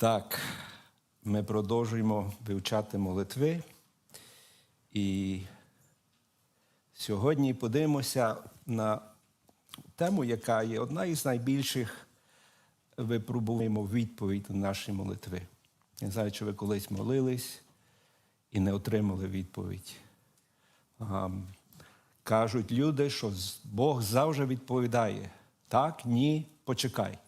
Так, ми продовжуємо вивчати молитви. І сьогодні подивимося на тему, яка є одна із найбільших випробуємо відповідь на наші молитви. Не знаю, чи ви колись молились і не отримали відповідь. Кажуть люди, що Бог завжди відповідає: так, ні, почекай.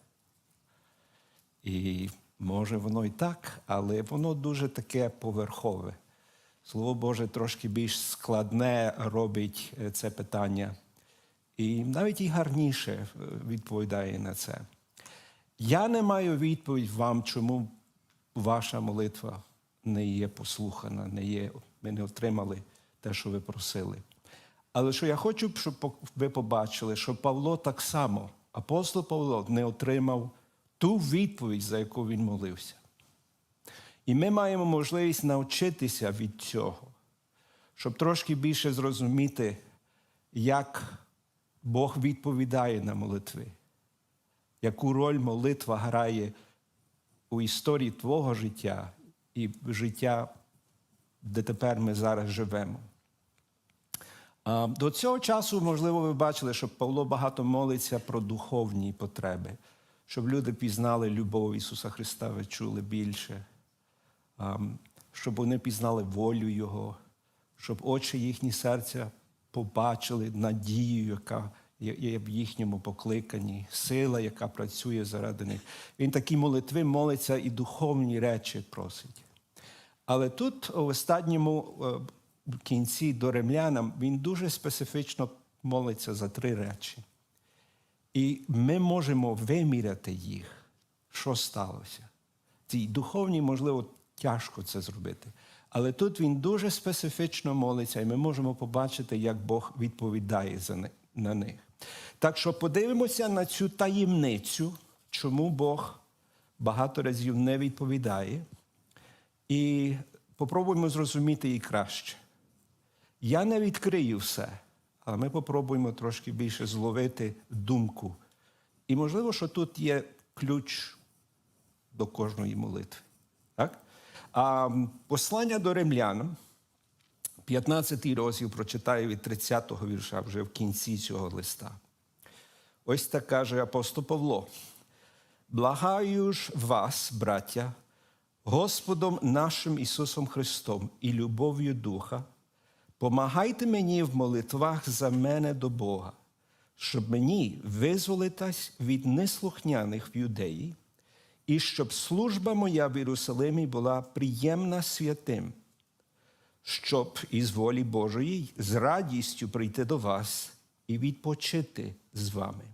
І може воно і так, але воно дуже таке поверхове. Слово Боже трошки більш складне робить е, це питання. І навіть і гарніше е, відповідає на це. Я не маю відповідь вам, чому ваша молитва не є послухана, не є, ми не отримали те, що ви просили. Але що я хочу, щоб ви побачили, що Павло так само, апостол Павло, не отримав ту відповідь, за яку він молився. І ми маємо можливість навчитися від цього, щоб трошки більше зрозуміти, як Бог відповідає на молитви, яку роль молитва грає у історії твого життя і життя, де тепер ми зараз живемо. До цього часу, можливо, ви бачили, що Павло багато молиться про духовні потреби, щоб люди пізнали любов Ісуса Христа, чули більше, щоб вони пізнали волю Його, щоб очі їхні серця побачили надію, яка є- в їхньому покликанні, сила, яка працює заради них. Він такі молитви молиться і духовні речі просить. Але тут, у останньому е, в кінці до римлянам, він дуже специфічно молиться за три речі. І ми можемо виміряти їх, що сталося. Ці духовні, можливо, тяжко це зробити. Але тут він дуже специфічно молиться, і ми можемо побачити, як Бог відповідає на них. Так що подивимося на цю таємницю, чому Бог багато разів не відповідає. І попробуємо зрозуміти її краще. Я не відкрию все, але ми попробуємо трошки більше зловити думку. І можливо, що тут є ключ до кожної молитви. Так? А послання до римлянам, 15 розділ прочитаю від 30-го вірша вже в кінці цього листа. Ось так каже апостол Павло. Благаю ж вас, браття, Господом нашим Ісусом Христом і любов'ю Духа, помагайте мені в молитвах за мене до Бога, щоб мені визволитись від неслухняних в юдеї, і щоб служба моя в Єрусалимі була приємна святим, щоб із волі Божої з радістю прийти до вас і відпочити з вами.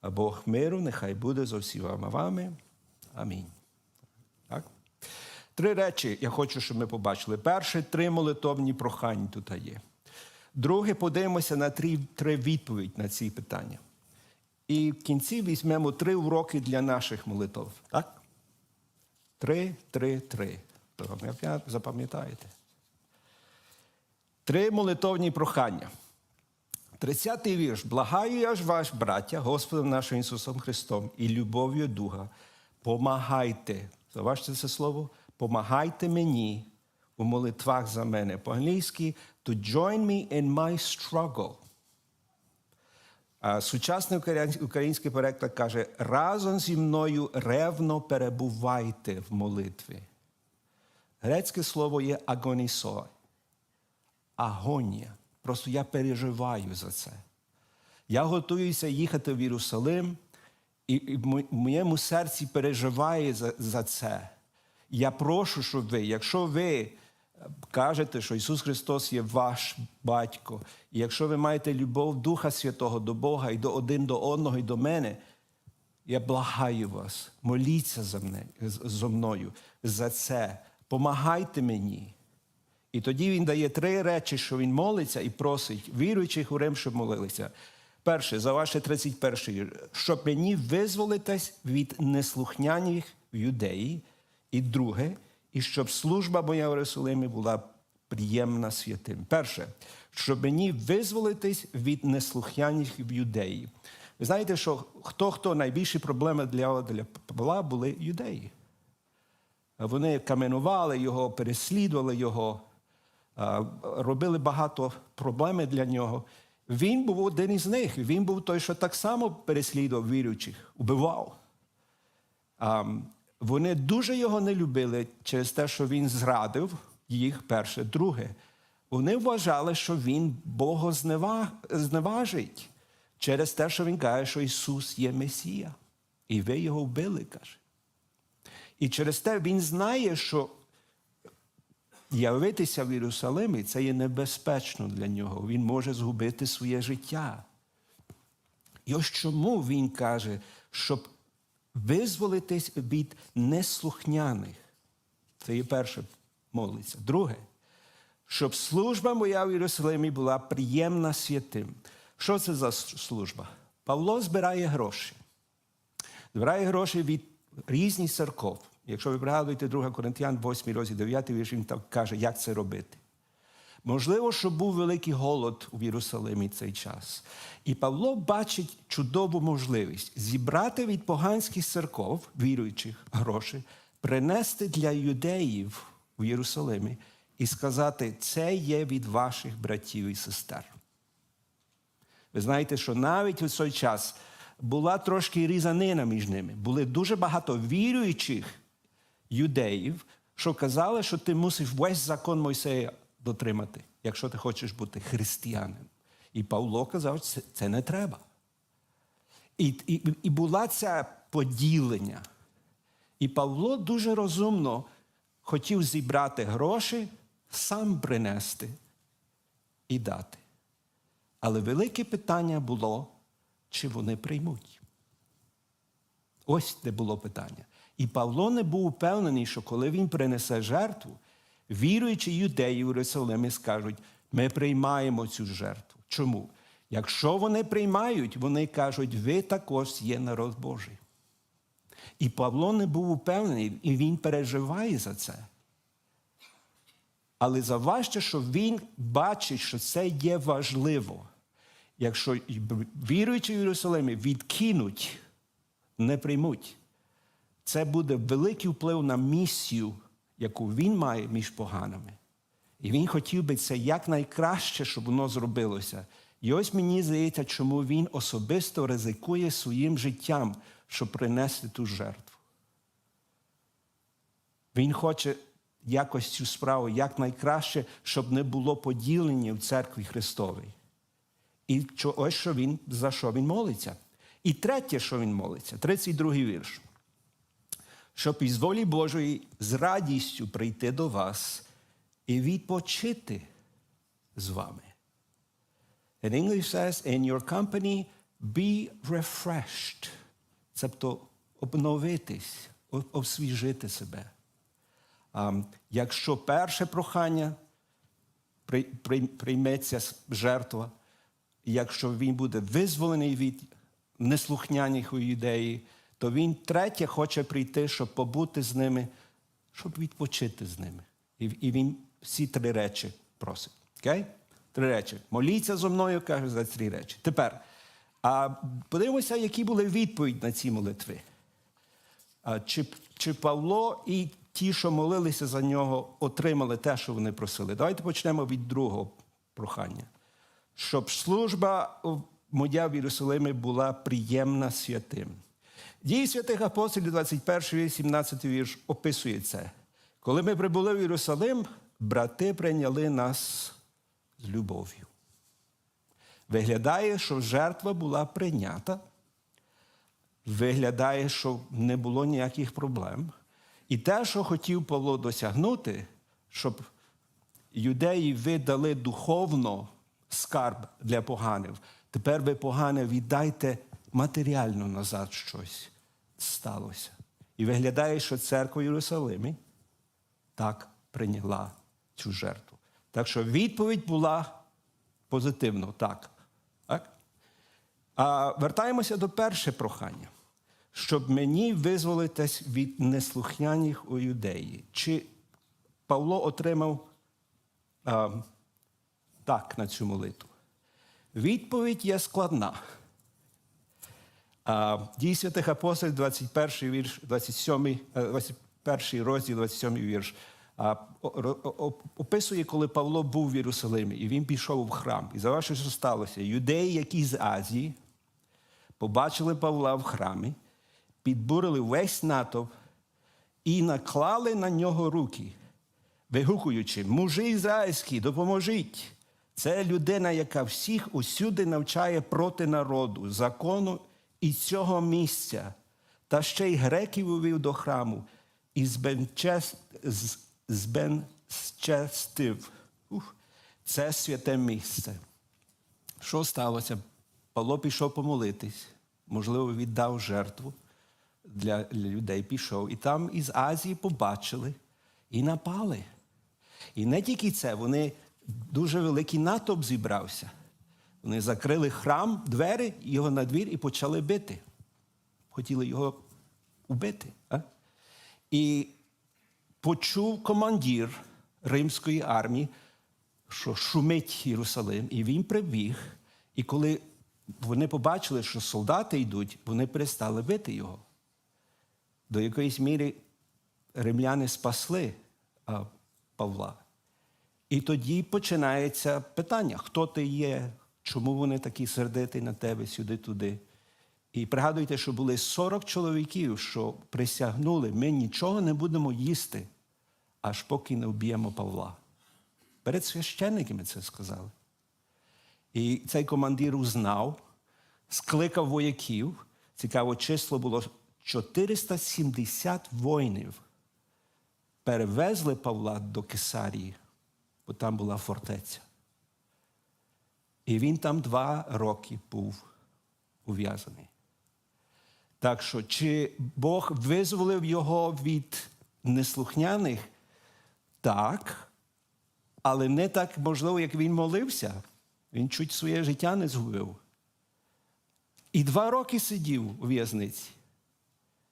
А Бог миру нехай буде з усіма вами. Амінь. Три речі я хочу, щоб ми побачили. Перше, три молитовні прохання тут є. Друге, подивимося на три, три відповіді на ці питання. І в кінці візьмемо три уроки для наших молитв. Так? Три, три, три. Запам'ятаєте? Три молитовні прохання. 30-й вірш. Благаю я ж ваш, браття, Господом нашим Ісусом Христом і любов'ю Духа. Помагайте. Заважте це слово? Помагайте мені у молитвах за мене. По-англійськи to join me in my struggle. А сучасний український переклад каже: разом зі мною ревно перебувайте в молитві. Грецьке слово є агонісой агонія. Просто я переживаю за це. Я готуюся їхати в Єрусалим, і в моєму серці переживає за, за це. Я прошу, щоб ви, якщо ви е, кажете, що Ісус Христос є ваш батько, і якщо ви маєте любов Духа Святого до Бога і до один до одного, і до мене, я благаю вас, моліться за мене, зо мною за це. Помагайте мені. І тоді він дає три речі, що він молиться і просить віруючих у Рим, щоб молилися. Перше, за ваше 31 щоб мені визволитись від неслухняних в. І друге, і щоб служба моя в Єрусалимі була приємна святим. Перше, щоб мені визволитись від неслухняних юдеї. Ви знаєте, що хто хто найбільші проблеми для, для Павла були юдеї. Вони каменували його, переслідували його, робили багато проблем для нього. Він був один із них. Він був той, що так само переслідував віруючих, убивав. Вони дуже його не любили через те, що він зрадив їх перше. Друге, вони вважали, що він Бога зневажить через те, що він каже, що Ісус є Месія. І ви його вбили, каже. І через те він знає, що явитися в Єрусалимі це є небезпечно для нього. Він може згубити своє життя. І ось чому він каже, щоб визволитись від неслухняних. Це є перше молиться. Друге, щоб служба моя в Єрусалимі була приємна святим. Що це за служба? Павло збирає гроші. Збирає гроші від різних церков. Якщо ви пригадуєте 2 Коринтян, 8 розділ 9 вірш, він так каже, як це робити. Можливо, що був великий голод у Єрусалимі цей час. І Павло бачить чудову можливість зібрати від поганських церков, віруючих гроші, принести для юдеїв у Єрусалимі і сказати, це є від ваших братів і сестер. Ви знаєте, що навіть у цей час була трошки різанина між ними. Були дуже багато віруючих юдеїв, що казали, що ти мусиш весь закон Мойсея дотримати, якщо ти хочеш бути християнин. І Павло казав, це, це не треба. І, і, і була ця поділення. І Павло дуже розумно хотів зібрати гроші, сам принести і дати. Але велике питання було, чи вони приймуть. Ось де було питання. І Павло не був впевнений, що коли він принесе жертву, віруючі юдеї Єрусалимі скажуть, ми приймаємо цю жертву. Чому? Якщо вони приймають, вони кажуть, ви також є народ Божий. І Павло не був упевнений, і він переживає за це. Але заважте, що він бачить, що це є важливо. Якщо віруючі в Єрусалимі відкинуть, не приймуть, це буде великий вплив на місію, яку він має між поганими. І він хотів би це якнайкраще, щоб воно зробилося. І ось мені здається, чому він особисто ризикує своїм життям, щоб принести ту жертву. Він хоче якось цю справу якнайкраще, щоб не було поділення в церкві Христовій. І ось що він, за що він молиться. І третє, що він молиться, 32-й вірш. Щоб із волі Божої з радістю прийти до вас і відпочити з вами. In English says, in your company, be refreshed. Тобто обновитись, освіжити себе. А, якщо перше прохання прийметься жертва, якщо він буде визволений від неслухняних ідеї, то він третє хоче прийти, щоб побути з ними, щоб відпочити з ними. І, і він всі три речі просить. Окей? Три речі. Моліться зо мною, каже, за три речі. Тепер, а подивимося, які були відповіді на ці молитви. А, чи, чи Павло і ті, що молилися за нього, отримали те, що вони просили? Давайте почнемо від другого прохання. Щоб служба моя в Єрусалимі була приємна святим. Дії святих апостолів, 21, 17 вірш, описує це. Коли ми прибули в Єрусалим, брати прийняли нас з любов'ю. Виглядає, що жертва була прийнята. Виглядає, що не було ніяких проблем. І те, що хотів Павло досягнути, щоб юдеї видали духовно скарб для поганів, тепер ви погане віддайте матеріально назад щось сталося. І виглядає, що церква в Єрусалимі так прийняла цю жертву. Так що відповідь була позитивно, так. так? А вертаємося до перше прохання, щоб мені визволитись від неслухняних у юдеї. Чи Павло отримав а, так на цю молитву? Відповідь є складна. Дії святих апостолів, 21 вірш, 27, перший розділ, 27 вірш, описує, коли Павло був в Єрусалимі, і він пішов в храм. І за що сталося? Юдеї, які з Азії, побачили Павла в храмі, підбурили весь натовп і наклали на нього руки, вигукуючи: Мужи ізраїльські, допоможіть! Це людина, яка всіх усюди навчає проти народу, закону і цього місця, та ще й греків увів до храму і збенчестив. Це святе місце. Що сталося? Павло пішов помолитись, можливо, віддав жертву для людей, пішов. І там із Азії побачили і напали. І не тільки це, вони дуже великий натовп зібрався. Вони закрили храм, двері, його на двір і почали бити. Хотіли його убити. А? І почув командир римської армії, що шумить Єрусалим, і він прибіг. І коли вони побачили, що солдати йдуть, вони перестали бити його. До якоїсь міри римляни спасли Павла. І тоді починається питання: хто ти є, чому вони такі сердиті на тебе сюди-туди. І пригадуйте, що були 40 чоловіків, що присягнули, ми нічого не будемо їсти, аж поки не вб'ємо Павла. Перед священниками це сказали. І цей командир узнав, скликав вояків. Цікаво, число було 470 воїнів. Перевезли Павла до Кесарії, бо там була фортеця. І він там два роки був ув'язаний. Так що, чи Бог визволив його від неслухняних? Так, але не так можливо, як він молився. Він чуть своє життя не згубив. І два роки сидів у в'язниці.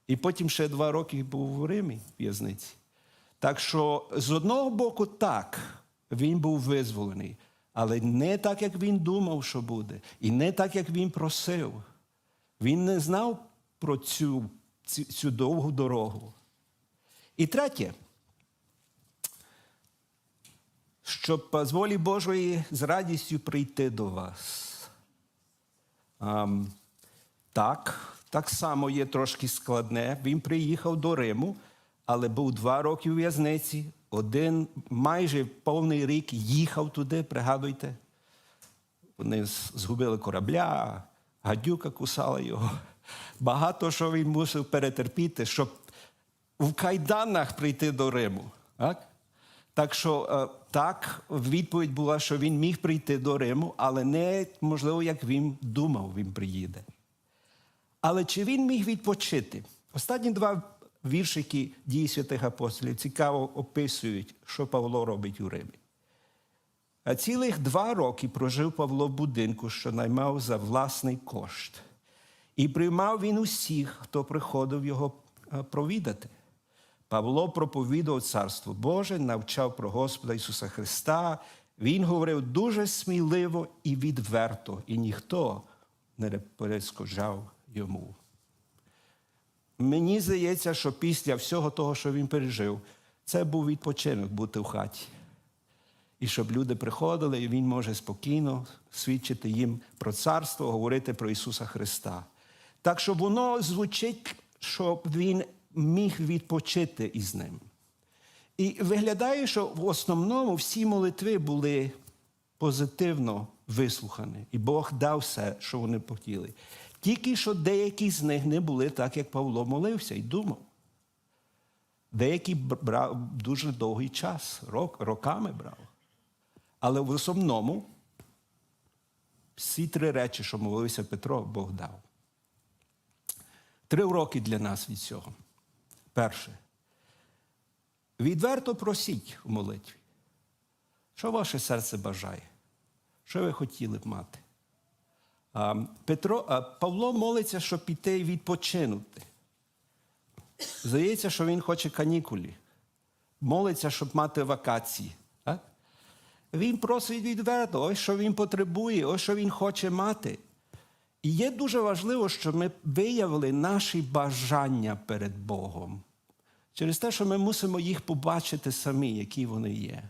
І потім ще два роки був у Римі в в'язниці. Так що, з одного боку, так, він був визволений, але не так, як він думав, що буде, і не так, як він просив. Він не знав про цю, цю, довгу дорогу. І третє, щоб з волі Божої з радістю прийти до вас. Ам, так, так само є трошки складне. Він приїхав до Риму, але був два роки у в'язниці. Один майже повний рік їхав туди, пригадуйте. Вони згубили корабля, гадюка кусала його. Багато що він мусив перетерпіти, щоб в кайданах прийти до Риму. Так, так що е, так, відповідь була, що він міг прийти до Риму, але не можливо, як він думав, він приїде. Але чи він міг відпочити? Останні два віршики дії святих апостолів цікаво описують, що Павло робить у Римі. А цілих два роки прожив Павло в будинку, що наймав за власний кошт. І приймав він усіх, хто приходив його е, провідати. Павло проповідував Царство Боже, навчав про Господа Ісуса Христа. Він говорив дуже сміливо і відверто, і ніхто не перешкоджав йому. Мені здається, що після всього того, що він пережив, це був відпочинок бути в хаті. І щоб люди приходили, і він може спокійно свідчити їм про царство, говорити про Ісуса Христа. Так що воно звучить, щоб він міг відпочити із ним. І виглядає, що в основному всі молитви були позитивно вислухані, і Бог дав все, що вони хотіли. Тільки що деякі з них не були так, як Павло молився і думав. Деякі брав дуже довгий час, рок, роками брав. Але в основному всі три речі, що молився Петро, Бог дав. Три уроки для нас від цього. Перше. Відверто просіть у молитві. Що ваше серце бажає? Що ви хотіли б мати? Петро, Павло молиться, щоб піти відпочинути. Здається, що він хоче канікулі. Молиться, щоб мати вакації. Він просить відверто, ось що він потребує, ось що він хоче мати. І є дуже важливо, щоб ми виявили наші бажання перед Богом. Через те, що ми мусимо їх побачити самі, які вони є.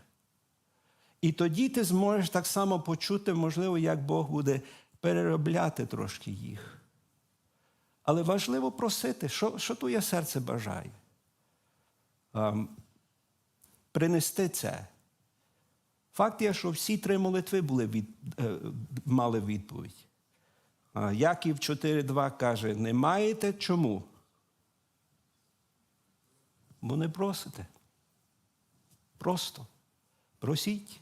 І тоді ти зможеш так само почути, можливо, як Бог буде переробляти трошки їх. Але важливо просити, що, що твоє серце бажає. Ам, принести це. Факт є, що всі три молитви були від, е, мали відповідь. Яків 4.2 каже: не маєте чому? Бо не просите. Просто просіть.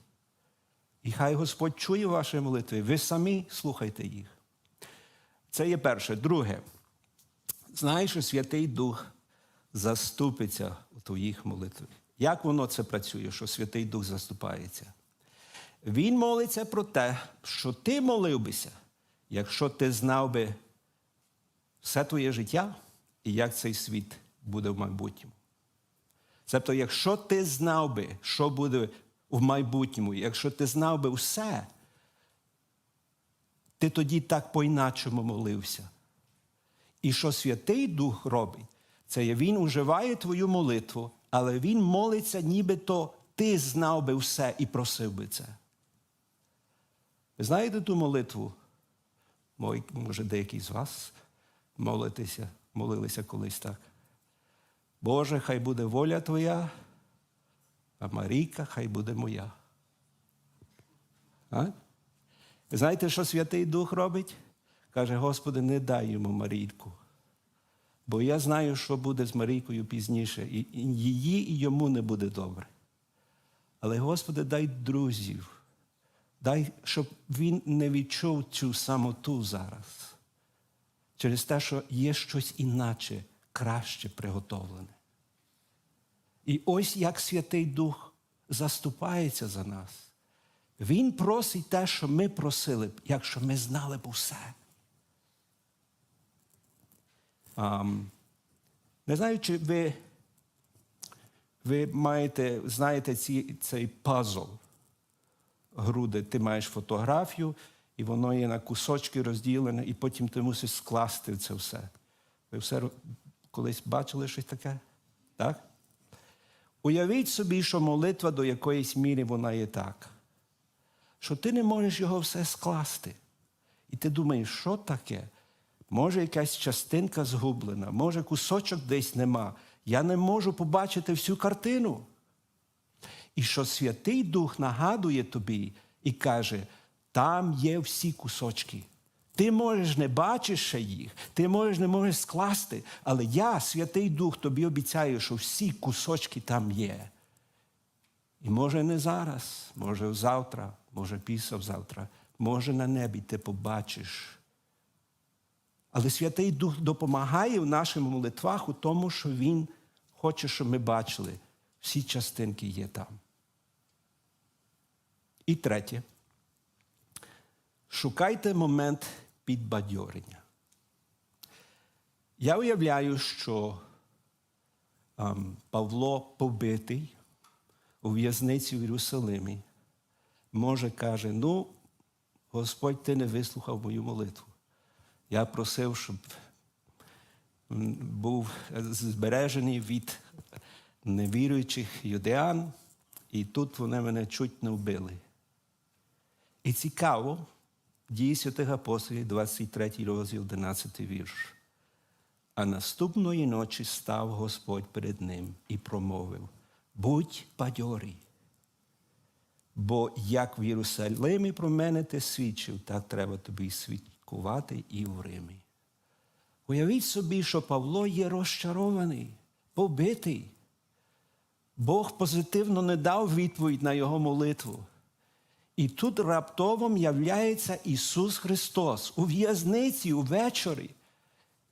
І хай Господь чує ваші молитви. Ви самі слухайте їх. Це є перше. Друге, знаєш, що Святий Дух заступиться у твоїх молитвах. Як воно це працює, що Святий Дух заступається? Він молиться про те, що ти молив бися, якщо ти знав би все твоє життя і як цей світ буде в майбутньому. Тобто, якщо ти знав би, що буде в майбутньому, якщо ти знав би все, ти тоді так по-іначому молився. І що Святий Дух робить, це Він уживає твою молитву, але Він молиться, нібито ти знав би все і просив би це. Ви знаєте ту молитву? Може, деякі з вас молитеся, молилися колись так. Боже, хай буде воля Твоя, а Марійка хай буде моя. А? Знаєте, що Святий Дух робить? Каже, Господи, не дай йому Марійку. Бо я знаю, що буде з Марійкою пізніше, і її і йому не буде добре. Але, Господи, дай друзів, дай, щоб він не відчув цю самоту зараз. Через те, що є щось іначе, краще приготовлене. І ось як Святий Дух заступається за нас. Він просить те, що ми просили б, якщо ми знали б усе. Um, не знаю, чи ви, ви маєте, знаєте ці, цей пазл груди. Ти маєш фотографію, і воно є на кусочки розділене, і потім ти мусиш скласти це все. Ви все колись бачили щось таке? Так? Уявіть собі, що молитва до якоїсь міри вона є так, що ти не можеш його все скласти. І ти думаєш, що таке? Може, якась частинка згублена, може, кусочок десь нема. Я не можу побачити всю картину. І що Святий Дух нагадує тобі і каже, там є всі кусочки. Ти можеш не бачиш їх, ти можеш не можеш скласти, але я, Святий Дух, тобі обіцяю, що всі кусочки там є. І може не зараз, може завтра, може післязавтра, може на небі ти побачиш. Але Святий Дух допомагає в наших молитвах у тому, що Він хоче, щоб ми бачили, всі частинки є там. І третє. Шукайте момент підбадьорення. Я уявляю, що ем, Павло побитий у в'язниці в Єрусалимі, може каже: ну, Господь, ти не вислухав мою молитву. Я просив, щоб був збережений від невіруючих юдеян, і тут вони мене чуть не вбили. І цікаво, дії святих апостолів, 23 розділ, 11 вірш. А наступної ночі став Господь перед ним і промовив: Будь бадьорий, бо як в Єрусалимі про мене ти свідчив, так треба тобі свідкувати і в Римі. Уявіть собі, що Павло є розчарований, побитий. Бог позитивно не дав відповідь на його молитву. І тут раптово являється Ісус Христос у в'язниці увечері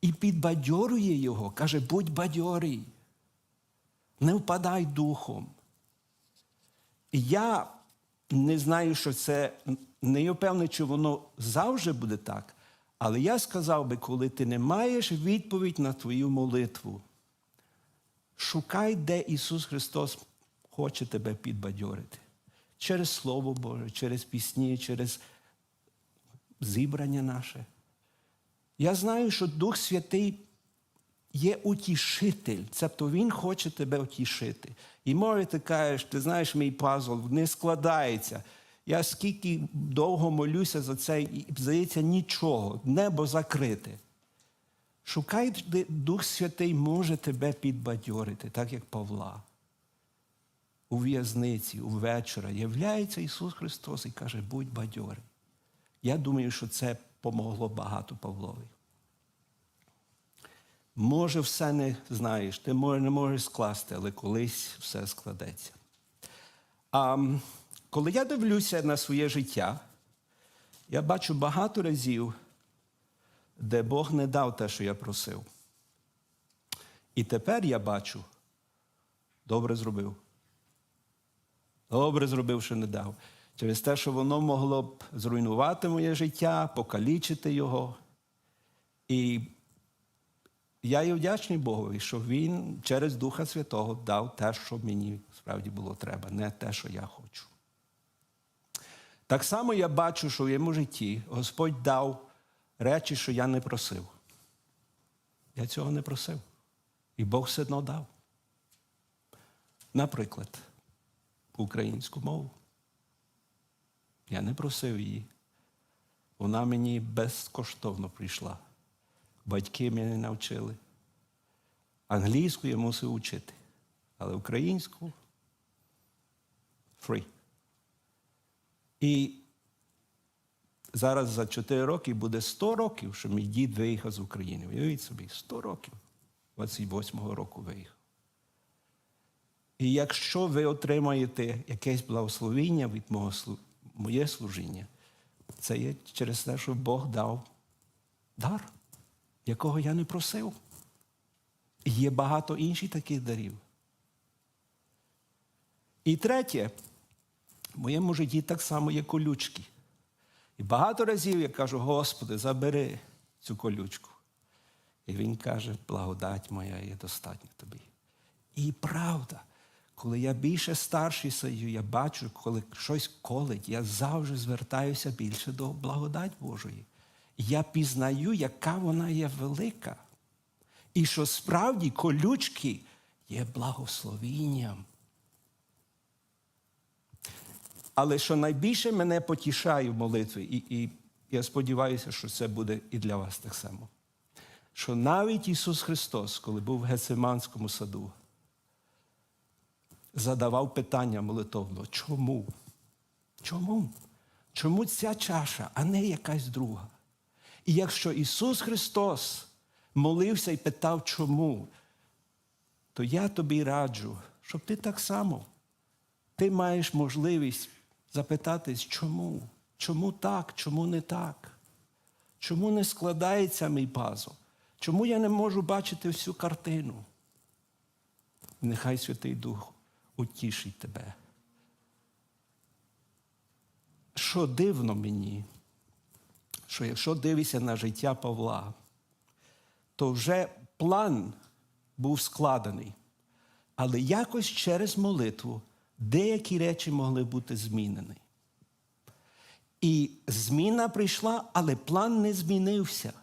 і підбадьорює Його, каже, будь бадьорий, не впадай духом. Я не знаю, що це не впевнений, чи воно завжди буде так. Але я сказав би, коли ти не маєш відповідь на твою молитву, шукай, де Ісус Христос хоче тебе підбадьорити. Через Слово Боже, через пісні, через зібрання наше. Я знаю, що Дух Святий є утішитель, тобто він хоче тебе утішити. І може ти кажеш, ти знаєш, мій пазл не складається. Я скільки довго молюся за це, і здається, нічого, небо закрите. Шукай, де Дух Святий може тебе підбадьорити, так як Павла. У в'язниці, увечора являється Ісус Христос і каже, будь бадьорий. Я думаю, що це помогло багато Павлові. Може, все не знаєш, ти не можеш скласти, але колись все складеться. А коли я дивлюся на своє життя, я бачу багато разів, де Бог не дав те, що я просив. І тепер я бачу, добре зробив. Добре зробив, що не дав. Через те, що воно могло б зруйнувати моє життя, покалічити його. І я є вдячний Богові, що Він через Духа Святого дав те, що мені справді було треба, не те, що я хочу. Так само я бачу, що в моєму житті Господь дав речі, що я не просив. Я цього не просив. І Бог все одно дав. Наприклад, українську мову. Я не просив її. Вона мені безкоштовно прийшла. Батьки мене навчили. Англійську я мусив учити, але українську free. І зараз за 4 роки буде 100 років, що мій дід виїхав з України. Уявіть собі, 100 років. 28-го року виїхав. І якщо ви отримаєте якесь благословіння від мого моє служіння, це є через те, що Бог дав дар, якого я не просив. І є багато інших таких дарів. І третє, в моєму житті так само є колючки. І багато разів я кажу, Господи, забери цю колючку. І він каже, благодать моя є достатня тобі. І правда, коли я більше старший стаю, я бачу, коли щось колить, я завжди звертаюся більше до благодать Божої. Я пізнаю, яка вона є велика. І що справді колючки є благословінням. Але що найбільше мене потішає в молитві, і, і я сподіваюся, що це буде і для вас так само. Що навіть Ісус Христос, коли був в Гециманському саду, задавав питання молитовно, чому? Чому? Чому ця чаша, а не якась друга? І якщо Ісус Христос молився і питав, чому, то я тобі раджу, щоб ти так само, ти маєш можливість запитатись, чому? Чому так, чому не так? Чому не складається мій пазл? Чому я не можу бачити всю картину? Нехай Святий Дух утішить тебе. Що дивно мені, що якщо дивишся на життя Павла, то вже план був складений. Але якось через молитву деякі речі могли бути змінені. І зміна прийшла, але план не змінився.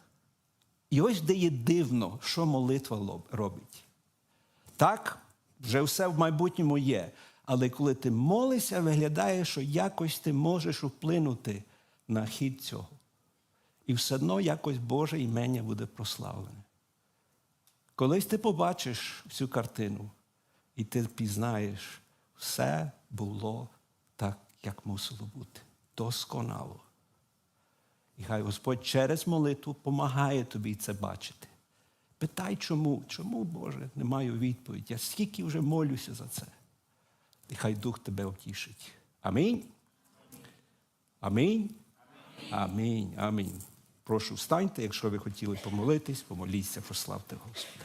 І ось де є дивно, що молитва робить. Так, вже все в майбутньому є. Але коли ти молишся, виглядає, що якось ти можеш вплинути на хід цього. І все одно якось Боже імення буде прославлене. Колись ти побачиш всю картину, і ти пізнаєш, все було так, як мусило бути. Досконало. І хай Господь через молитву допомагає тобі це бачити. Питай, чому? Чому, Боже, не маю відповіді. Я скільки вже молюся за це. І хай Дух тебе утішить. Амінь. Амінь. Амінь. Амінь. Прошу встаньте, якщо ви хотіли помолитись, помоліться, прославте Господа.